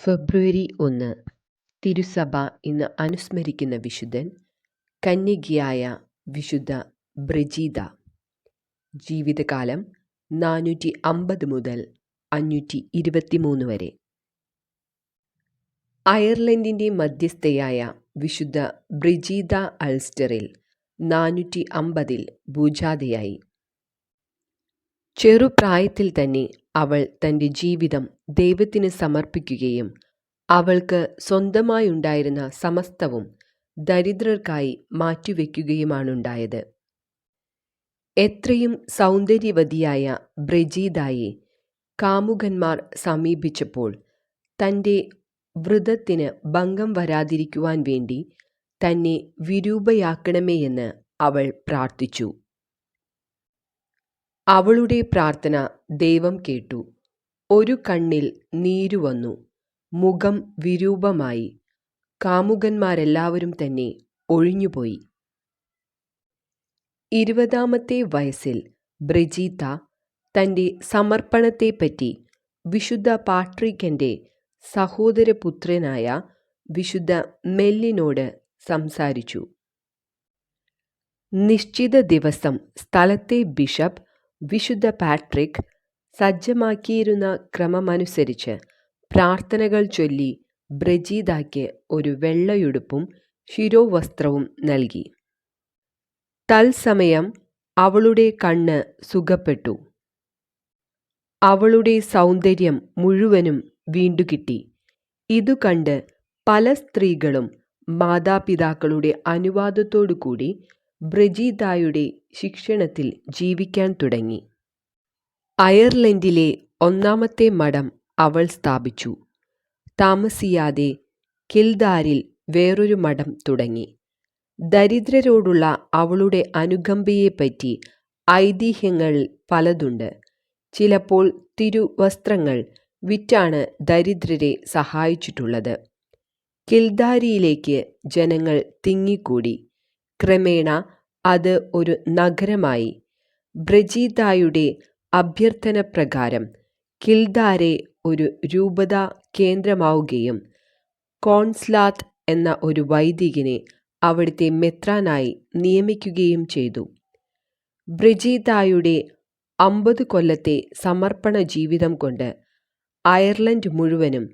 ഫെബ്രുവരി ഒന്ന് തിരുസഭ ഇന്ന് അനുസ്മരിക്കുന്ന വിശുദ്ധൻ കന്യകയായ വിശുദ്ധ ബ്രജീത ജീവിതകാലം നാനൂറ്റി അമ്പത് മുതൽ അഞ്ഞൂറ്റി ഇരുപത്തിമൂന്ന് വരെ. അയർലൻഡിന്റെ മധ്യസ്ഥയായ വിശുദ്ധ ബ്രിജീത അൾസ്റ്ററിൽ നാനൂറ്റി അമ്പതിൽ ഭൂജാതയായി. ചെറുപ്രായത്തിൽ തന്നെ അവൾ തന്റെ ജീവിതം ദൈവത്തിന് സമർപ്പിക്കുകയും അവൾക്ക് സ്വന്തമായുണ്ടായിരുന്ന സമസ്തവും ദരിദ്രർക്കായി മാറ്റിവെക്കുകയുമാണുണ്ടായത്. എത്രയും സൗന്ദര്യവതിയായ ബ്രജീദായെ കാമുകന്മാർ സമീപിച്ചപ്പോൾ തന്റെ വ്രതത്തിന് ഭംഗം വരാതിരിക്കുവാൻ വേണ്ടി തന്നെ വിരൂപയാക്കണമേയെന്ന് അവൾ പ്രാർത്ഥിച്ചു. അവളുടെ പ്രാർത്ഥന ദൈവം കേട്ടു. ഒരു കണ്ണിൽ നീരുവന്നു മുഖം വിരൂപമായി. കാമുകന്മാരെല്ലാവരും തന്നെ ഒഴിഞ്ഞുപോയി. ഇരുപതാമത്തെ വയസ്സിൽ ബ്രിജീത്ത തന്റെ സമർപ്പണത്തെപ്പറ്റി വിശുദ്ധ പാട്രിക്കന്റെ സഹോദരപുത്രനായ വിശുദ്ധ മെല്ലിനോട് സംസാരിച്ചു. നിശ്ചിത ദിവസം സ്ഥലത്തെ ബിഷപ്പ് വിശുദ്ധ പാട്രിക് സജ്ജമാക്കിയിരുന്ന ക്രമമനുസരിച്ച് പ്രാർത്ഥനകൾ ചൊല്ലി ബ്രജീദായ്ക്ക് ഒരു വെള്ളയുടുപ്പും ശിരോവസ്ത്രവും നൽകി. തത്സമയം അവളുടെ കണ്ണ് സുഖപ്പെട്ടു. അവളുടെ സൗന്ദര്യം മുഴുവനും വീണ്ടുകിട്ടി ഇതു കണ്ട് പല സ്ത്രീകളും മാതാപിതാക്കളുടെ അനുവാദത്തോടുകൂടി ബ്രജീദായുടെ ശിക്ഷണത്തിൽ ജീവിക്കാൻ തുടങ്ങി. അയർലൻഡിലെ ഒന്നാമത്തെ മഠം അവൾ സ്ഥാപിച്ചു. താമസിയാതെ കിൽദാരിൽ വേറൊരു മഠം തുടങ്ങി. ദരിദ്രരോടുള്ള അവളുടെ അനുകമ്പയെപ്പറ്റി ഐതിഹ്യങ്ങൾ പലതുണ്ട്. ചിലപ്പോൾ തിരുവസ്ത്രങ്ങൾ വിറ്റാണ് ദരിദ്രരെ സഹായിച്ചിട്ടുള്ളത്. കിൽദാരിയിലേക്ക് ജനങ്ങൾ തിങ്ങിക്കൂടി. ക്രമേണ അത് ഒരു നഗരമായി. ബ്രജീതായുടെ അഭ്യർത്ഥന പ്രകാരം കിൽദാരെ ഒരു രൂപത കേന്ദ്രമാവുകയും കോൺസ്ലാത്ത് എന്ന ഒരു വൈദികനെ അവിടുത്തെ മെത്രാനായി നിയമിക്കുകയും ചെയ്തു. ബ്രിജീതായുടെ അമ്പത് കൊല്ലത്തെ സമർപ്പണ ജീവിതം കൊണ്ട് അയർലൻഡ് മുഴുവനും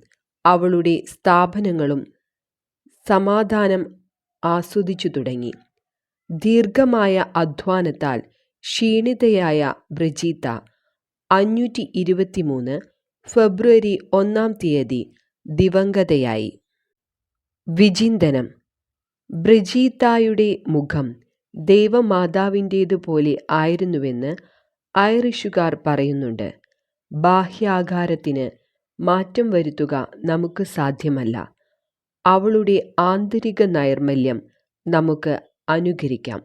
അവളുടെ സ്ഥാപനങ്ങളും സമാധാനം ആസ്വദിച്ചു തുടങ്ങി. ദീർഘമായ അധ്വാനത്താൽ ക്ഷീണിതയായ ബ്രിജീത്ത അഞ്ഞൂറ്റി ഇരുപത്തിമൂന്ന് ഫെബ്രുവരി ഒന്നാം തീയതി ദിവംഗതയായി. വിചിന്തനം. ബ്രിജീത്തായുടെ മുഖം ദൈവമാതാവിന്റേതുപോലെ ആയിരുന്നുവെന്ന് ഐറിഷുകാർ പറയുന്നുണ്ട്. ബാഹ്യാകാരത്തിന് മാറ്റം വരുത്തുക നമുക്ക് സാധ്യമല്ല. അവളുടെ ആന്തരിക നൈർമല്യം നമുക്ക് അനുകരിക്കാം.